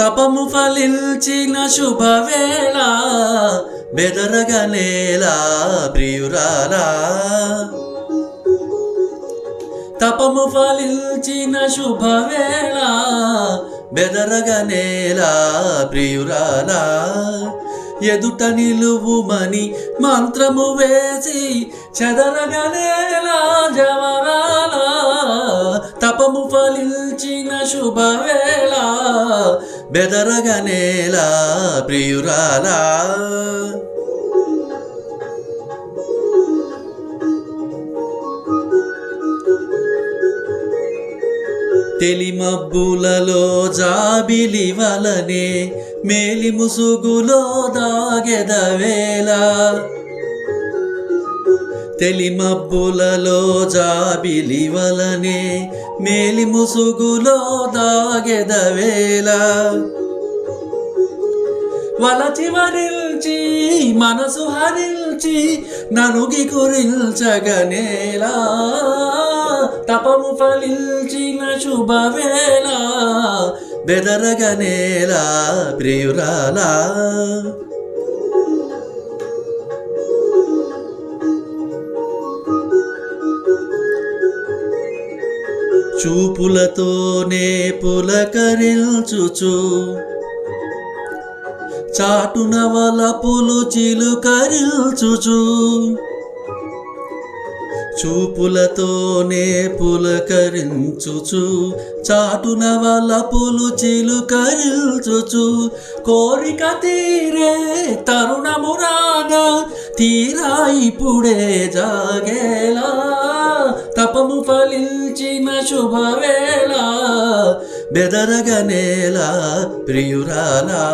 తపము ఫలించిన శుభవేళ బెదరగనేలా ప్రియురాలా. తపము ఫలించిన శుభవేళ బెదరగనేలా ప్రియురాలా. ఎదుట నిలువుమని మంత్రము వేసి చెదరగనేలా జవరా తపము ఫలించిన శుభవేళ బెదరగనేలా ప్రియురాలా. తెలిమబ్బులలో జాబిలి వలనే మేలి ముసుగులో దాగెదవేలా తెలిమబ్బులలో జాబిలి వలనే మేలి ముసుగులో దాగెదవేళ వలచి వరిల్చి మనసు హరిల్చి ననుగి కురిల్చగనేలా తపము ఫలించిన శుభవేళ బెదరగనేలా ప్రియురాలా. చూపులతోనే పులకరిల్చుచు చాటున వలపులు చిలుకరిల్చుచు చూపులతోనే పులకరించుచు. చాటున వలపులు చిలుకరిల్చుచు కోరిక తీరే తరుణమురాగా తీరా ఇప్పుడే జాగేలా. తపము ఫలించిన శుభవేళ బెదరగనేలా ప్రియురాలా.